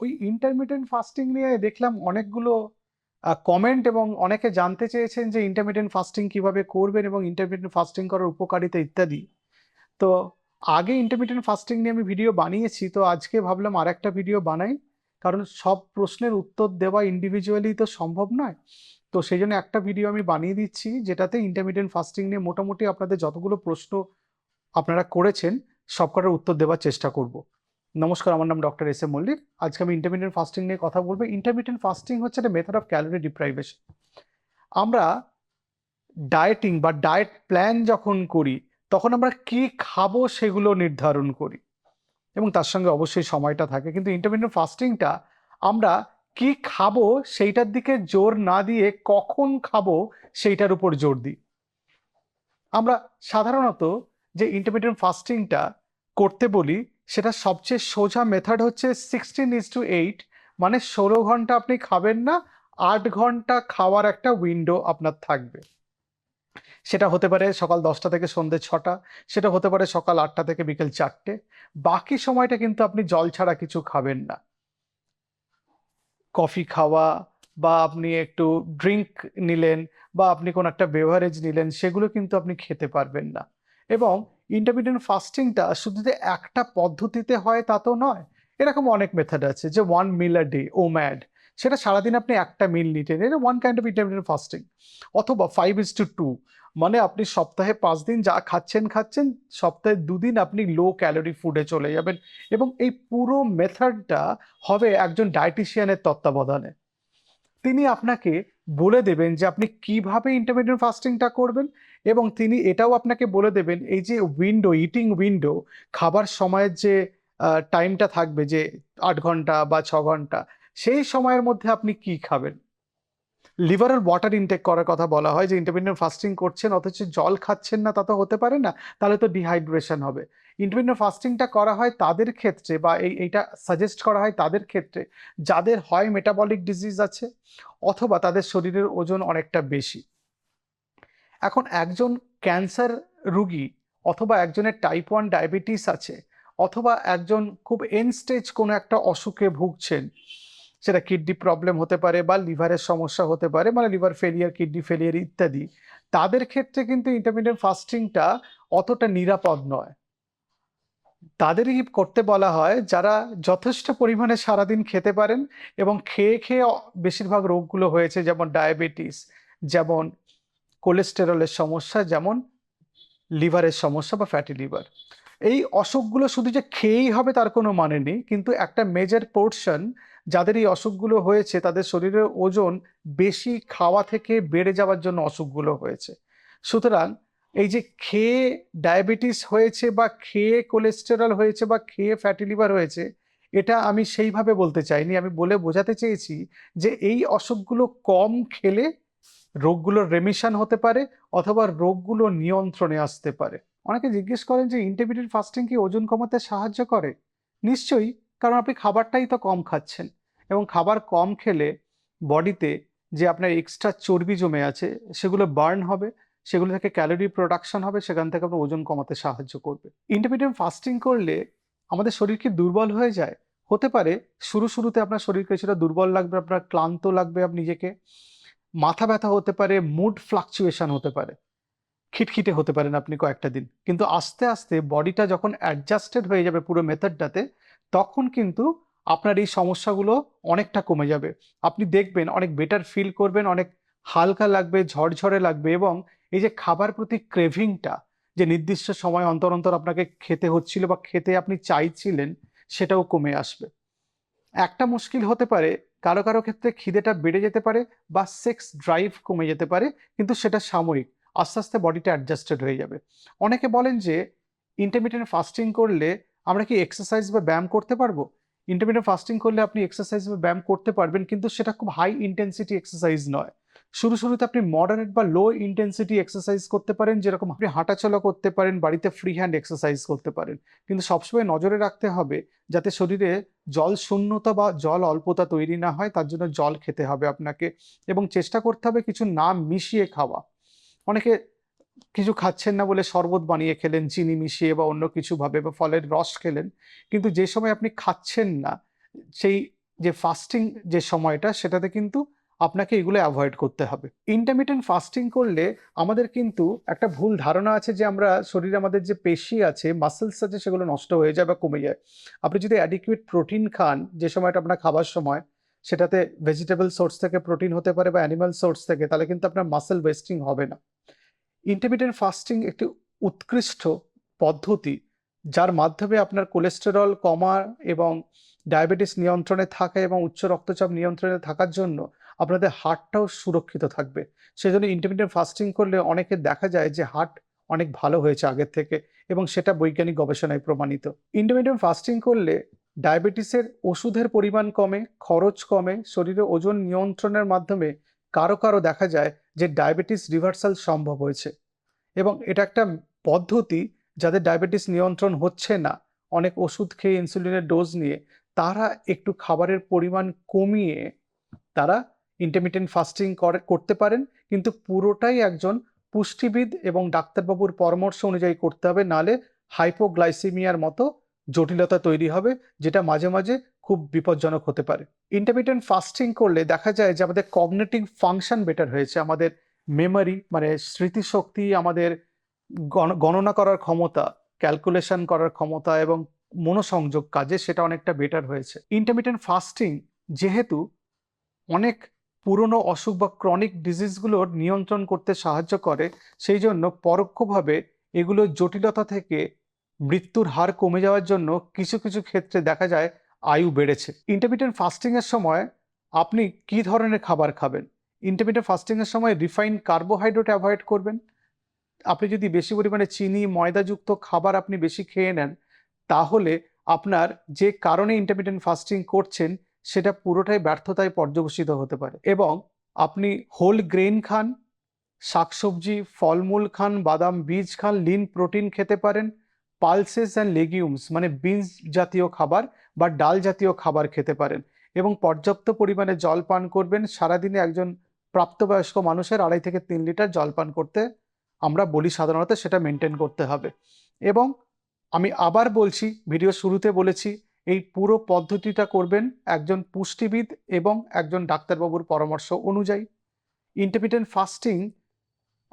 ওই intermittent fasting নিয়ে দেখলাম অনেকগুলো কমেন্ট এবং অনেকে জানতে চেয়েছেন যে ইন্টারমিটেন্ট ফাস্টিং কীভাবে করবেন এবং ইন্টারমিটেন্ট ফাস্টিং করার উপকারিতা ইত্যাদি। তো আগে ইন্টারমিটেন্ট ফাস্টিং নিয়ে আমি ভিডিও বানিয়েছি, তো আজকে ভাবলাম আর একটা ভিডিও বানাই। কারণ সব প্রশ্নের উত্তর দেওয়া ইন্ডিভিজুয়ালি তো সম্ভব নয়। তো সেই জন্য একটা ভিডিও আমি বানিয়ে দিচ্ছি, যেটাতে ইন্টারমিডিয়েন্ট ফাস্টিং নিয়ে মোটামুটি আপনাদের যতগুলো প্রশ্ন আপনারা করেছেন, সবকটার উত্তর দেওয়ার চেষ্টা করব। নমস্কার, আমার নাম ডক্টর এস এম মল্লিক। আজকে আমি ইন্টারমিডিয়েন্ট ফাস্টিং নিয়ে কথা বলব। ইন্টারমিডিয়েন্ট ফাস্টিং হচ্ছে একটা মেথড অফ ক্যালোরি ডিপ্রাইভেশন আমরা ডায়েটিং বা ডায়েট প্ল্যান যখন করি, তখন আমরা কি খাব সেগুলো নির্ধারণ করি। এবং তার সঙ্গে অবশ্যই সময়টা থাকে। কিন্তু ইন্টারমিডিয়েন্ট ফাস্টিংটা আমরা কি খাব সেইটার দিকে জোর না দিয়ে কখন খাব সেইটার উপর জোর দিই। আমরা সাধারণত যে ইন্টারমিডিয়েন্ট ফাস্টিংটা করতে বলি সেটা সবচেয়ে সোজা মেথড হচ্ছে সিক্সটিন ইজ টু এইট মানে ষোলো ঘণ্টা আপনি খাবেন না, আট ঘণ্টা খাওয়ার একটা উইন্ডো আপনার থাকবে। সেটা হতে পারে সকাল দশটা থেকে সন্ধ্যে ছটা, সেটা হতে পারে সকাল আটটা থেকে বিকেল চারটে, বাকি সময়টা কিন্তু আপনি জল ছাড়া কিছু খাবেন না। কফি খাওয়া বা আপনি একটু ড্রিঙ্ক নিলেন বা আপনি কোনো একটা বেভারেজ নিলেন, সেগুলো কিন্তু আপনি খেতে পারবেন না। এবং ইন্টারমিডিয়েন্ট ফাস্টিংটা শুধু যে একটা পদ্ধতিতে হয় তা তো নয়, এরকম অনেক মেথড আছে, যে one meal a day OMAD সেটা সারাদিন আপনি একটা মিল নিতেন, এটা one kind of intermediate fasting অথবা ফাইভ ইজ টু টু মানে আপনি সপ্তাহে পাঁচ দিন যা খাচ্ছেন খাচ্ছেন, সপ্তাহে দুদিন আপনি লো ক্যালোরি ফুডে চলে যাবেন, এবং এই পুরো মেথডটা হবে একজন ডায়েটিশিয়ানের তত্ত্বাবধানে। তিনি আপনাকে বলে দেবেন যে আপনি কীভাবে ইন্টারমিডিয়েন্ট ফাস্টিংটা করবেন এবং তিনি এটাও আপনাকে বলে দেবেন, এই যে উইন্ডো ইটিং উইন্ডো খাবার সময়ের যে টাইমটা থাকবে যে আট ঘণ্টা বা ছ ঘণ্টা, সেই সময়ের মধ্যে আপনি কি খাবেন? লিভারের ওয়াটার ইনটেক করার কথা বলা হয় যে ইন্টারমিডিয়েন্ট ফাস্টিং করছেন, অথচ জল খাচ্ছেন না, তা তো হতে পারে না, তাহলে তো ডিহাইড্রেশন হবে। ইন্টারমিডিয়েন্ট ফাস্টিংটা করা হয় তাদের ক্ষেত্রে বা এই, এইটা সাজেস্ট করা হয় তাদের ক্ষেত্রে, যাদের হয় মেটাবলিক ডিজিজ আছে অথবা তাদের শরীরের ওজন অনেকটা বেশি। এখন একজন ক্যান্সার রুগী অথবা একজনের টাইপ ওয়ান ডায়াবেটিস আছে অথবা একজন খুব এন স্টেজ কোনো একটা অসুখে ভুগছেন, সেটা কিডনি প্রবলেম হতে পারে বা লিভারের সমস্যা হতে পারে মানে লিভার ফেলিয়ার কিডনি ফেলিয়ার ইত্যাদি, তাদের ক্ষেত্রে কিন্তু ইন্টারমিডিয়েট ফাস্টিংটা অতটা নিরাপদ নয়। তাদেরই করতে বলা হয় যারা যথেষ্ট পরিমাণে সারাদিন খেতে পারেন এবং খেয়ে খেয়ে বেশিরভাগ রোগগুলো হয়েছে, যেমন ডায়াবেটিস, যেমন কোলেস্টেরলের সমস্যা, যেমন লিভারের সমস্যা বা ফ্যাটি লিভার। এই অসুখগুলো শুধু যে খেয়েই হবে তার কোনো মানে নেই, কিন্তু একটা মেজর পোর্শন যাদের এই অসুখগুলো হয়েছে তাদের শরীরের ওজন বেশি খাওয়া থেকে বেড়ে যাওয়ার জন্য অসুখগুলো হয়েছে। সুতরাং এই যে খেয়ে ডায়াবেটিস হয়েছে বা খেয়ে কোলেস্টেরল হয়েছে বা খেয়ে ফ্যাটি লিভার হয়েছে, এটা আমি সেইভাবে বলতে চাইনি। আমি বলে বোঝাতে চেয়েছি যে এই অসুখগুলো কম খেলে রোগগুলোর রেমিশন হতে পারে অথবা রোগগুলো নিয়ন্ত্রণে আসতে পারে। অনেকে জিজ্ঞেস করেন যে ইন্টারমিডিয়েট ফাস্টিং কি ওজন কমাতে সাহায্য করে? নিশ্চয়ই, কারণ আপনি খাবারটাই তো কম খাচ্ছেন এবং খাবার কম খেলে বডিতে যে আপনার এক্সট্রা চর্বি জমে আছে, সেগুলো বার্ন হবে সেগুলো থেকে ক্যালোরি প্রোডাকশন হবে, সেখান থেকে আপনার ওজন কমাতে সাহায্য করবে। ইন্টারমিডিয়েট ফাস্টিং করলে আমাদের শরীর কি দুর্বল হয়ে যায়? হতে পারে, শুরু শুরুতে আপনার শরীর কিছুটা দুর্বল লাগবে, আপনার ক্লান্ত লাগবে, আপনি নিজেকে। মাথা ব্যথা হতে পারে মুড ফ্লাকচুয়েশন হতে পারে। খিটখিটে হতে পারেন আপনি কয়েকটা দিন। কিন্তু আস্তে আস্তে বডিটা যখন অ্যাডজাস্টেড হয়ে যাবে পুরো মেথডটাতে তখন কিন্তু আপনার এই সমস্যাগুলো অনেকটা কমে যাবে। আপনি দেখবেন অনেক বেটার ফিল করবেন, অনেক হালকা লাগবে, ঝরঝরে লাগবে এবং এই যে খাবার প্রতি ক্রেভিংটা যে নির্দিষ্ট সময় অন্তর অন্তর আপনাকে খেতে হচ্ছিল বা খেতে আপনি চাইছিলেন, সেটাও কমে আসবে। একটা মুশকিল হতে পারে, কারও কারও ক্ষেত্রে খিদেটা বেড়ে যেতে পারে বা সেক্স ড্রাইভ কমে যেতে পারে, কিন্তু সেটা সাময়িক, আস্তে আস্তে বডিটা অ্যাডজাস্টেড হয়ে যাবে। অনেকে বলেন যে ইন্টারমিডিয়েন্ট ফাস্টিং করলে আমরা কি এক্সারসাইজ বা ব্যায়াম করতে পারব? ইন্টারমিডিয়েন্ট ফাস্টিং করলে আপনি এক্সারসাইজ বা ব্যায়াম করতে পারবেন, কিন্তু সেটা খুব হাই ইন্টেন্সিটি এক্সারসাইজ নয়। শুরু শুরুতে আপনি মডারেট বা লো ইন্টেন্সিটি এক্সারসাইজ করতে পারেন, যেরকম আপনি হাঁটাচলা করতে পারেন, বাড়িতে ফ্রি হ্যান্ড এক্সারসাইজ করতে পারেন। কিন্তু সবসময় নজরে রাখতে হবে যাতে শরীরে জল শূন্যতা বা জল অল্পতা তৈরি না হয়, তার জন্য জল খেতে হবে আপনাকে। এবং চেষ্টা করতে হবে কিছু না মিশিয়ে খাওয়া। অনেকে কিছু খাচ্ছেন না বলে শরবত বানিয়ে খেলেন, চিনি মিশিয়ে বা অন্য কিছু ভাবে বা ফলের রস খেলেন। কিন্তু যে সময় আপনি খাচ্ছেন না, সেই যে ফাস্টিং যে সময়টা, সেটাতে কিন্তু আপনাকে এগুলো অ্যাভয়েড করতে হবে। ইন্টারমিটেন্ট ফাস্টিং করলে আমাদের কিন্তু একটা ভুল ধারণা আছে যে আমরা শরীরে আমাদের যে পেশি আছে মাসেলস আছে সেগুলো নষ্ট হয়ে যায় বা কমে যায়। আপনি যদি অ্যাডিকুয়েট প্রোটিন খান, যে সময়টা আপনার খাবার সময়, সেটাতে ভেজিটেবল সোর্স থেকে প্রোটিন হতে পারে বা অ্যানিমাল সোর্স থেকে, তাহলে কিন্তু আপনার মাসেল ওয়েস্টিং হবে না। ইন্টারমিডিয়েন্ট ফাস্টিং একটি উৎকৃষ্ট পদ্ধতি, যার মাধ্যমে আপনার কোলেস্টেরল কমা এবং ডায়াবেটিস নিয়ন্ত্রণে থাকা এবং উচ্চ রক্তচাপ নিয়ন্ত্রণে থাকার জন্য আপনাদের হার্টটাও সুরক্ষিত থাকবে। সেই জন্য ইন্টারমিডিয়েন্ট ফাস্টিং করলে অনেকে দেখা যায় যে হার্ট অনেক ভালো হয়েছে আগের থেকে এবং সেটা বৈজ্ঞানিক গবেষণায় প্রমাণিত। ইন্টারমিডিয়েন্ট ফাস্টিং করলে ডায়াবেটিসের ওষুধের পরিমাণ কমে, খরচ কমে, শরীরে ওজন নিয়ন্ত্রণের মাধ্যমে কারও কারও দেখা যায় যে ডায়াবেটিস রিভার্সাল সম্ভব হয়েছে। এবং এটা একটা পদ্ধতি যাদের ডায়াবেটিস নিয়ন্ত্রণ হচ্ছে না। অনেক ওষুধ খেয়ে ইনসুলিনের ডোজ নিয়ে তারা একটু খাবারের পরিমাণ কমিয়ে তারা ইন্টারমিটেন্ট ফাস্টিং করে, করতে পারেন। কিন্তু পুরোটাই একজন পুষ্টিবিদ এবং ডাক্তারবাবুর পরামর্শ অনুযায়ী করতে হবে। নালে হাইপোগ্লাইসিমিয়ার মতো জটিলতা তৈরি হবে, যেটা মাঝে মাঝে খুব বিপজ্জনক হতে পারে। ইন্টারমিটেন্ট ফাস্টিং করলে দেখা যায় যে আমাদের কগনেটিভ ফাংশন বেটার হয়েছে। আমাদের মেমরি মানে স্মৃতিশক্তি, আমাদের গণ- গণনা করার ক্ষমতা ক্যালকুলেশন করার ক্ষমতা এবং মনোসংযোগ কাজে সেটা অনেকটা বেটার হয়েছে। ইন্টারমিটেন্ট ফাস্টিং যেহেতু অনেক পুরনো অসুখ বা ক্রনিক ডিজিজগুলোর নিয়ন্ত্রণ করতে সাহায্য করে, সেই জন্য পরোক্ষভাবে এগুলোর জটিলতা থেকে মৃত্যুর হার কমে যাওয়ার জন্য কিছু কিছু ক্ষেত্রে দেখা যায় আয়ু বেড়েছে। ইন্টারমিডিয়েন্ট ফাস্টিংয়ের সময় আপনি কি ধরনের খাবার খাবেন? ইন্টারমিডিয়েন্ট ফাস্টিংয়ের সময় রিফাইন্ড কার্বোহাইড্রেট অ্যাভয়েড করবেন। আপনি যদি বেশি পরিমাণে চিনি, ময়দাযুক্ত খাবার আপনি বেশি খেয়ে নেন, তাহলে আপনার যে কারণে ইন্টারমিডিয়েন্ট ফাস্টিং করছেন সেটা পুরোটাই ব্যর্থতায় পর্যবসিত হতে পারে। এবং আপনি হোল গ্রেন খান, শাকসবজি, ফলমূল খান, বাদাম, বীজ খান লিন প্রোটিন খেতে পারেন পালসেস অ্যান্ড লেগিউমস মানে বিনস জাতীয় খাবার বা ডাল জাতীয় খাবার খেতে পারেন। এবং পর্যাপ্ত পরিমাণে জল পান করবেন। সারাদিনে একজন প্রাপ্তবয়স্ক মানুষের আড়াই থেকে তিন লিটার জল পান করতে আমরা বলি সাধারণত সেটা মেনটেন করতে হবে। এবং আমি আবার বলছি ভিডিও শুরুতে বলেছি এই পুরো পদ্ধতিটা করবেন একজন পুষ্টিবিদ এবং একজন ডাক্তারবাবুর পরামর্শ অনুযায়ী। ইন্টারমিটেন্ট ফাস্টিং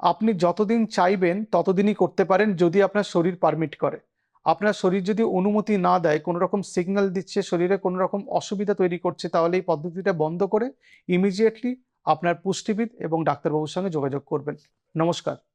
আপনি যতদিন চাইবেন ততদিনই করতে পারেন যদি আপনার শরীর পারমিট করে। আপনার শরীর যদি অনুমতি না দেয় কোনো রকম সিগন্যাল দিচ্ছে, শরীরে কোনো রকম অসুবিধা তৈরি করছে, তাহলে এই পদ্ধতিটা বন্ধ করে ইমিডিয়েটলি আপনার পুষ্টিবিদ এবং ডাক্তারবাবুর সঙ্গে যোগাযোগ করবেন। নমস্কার।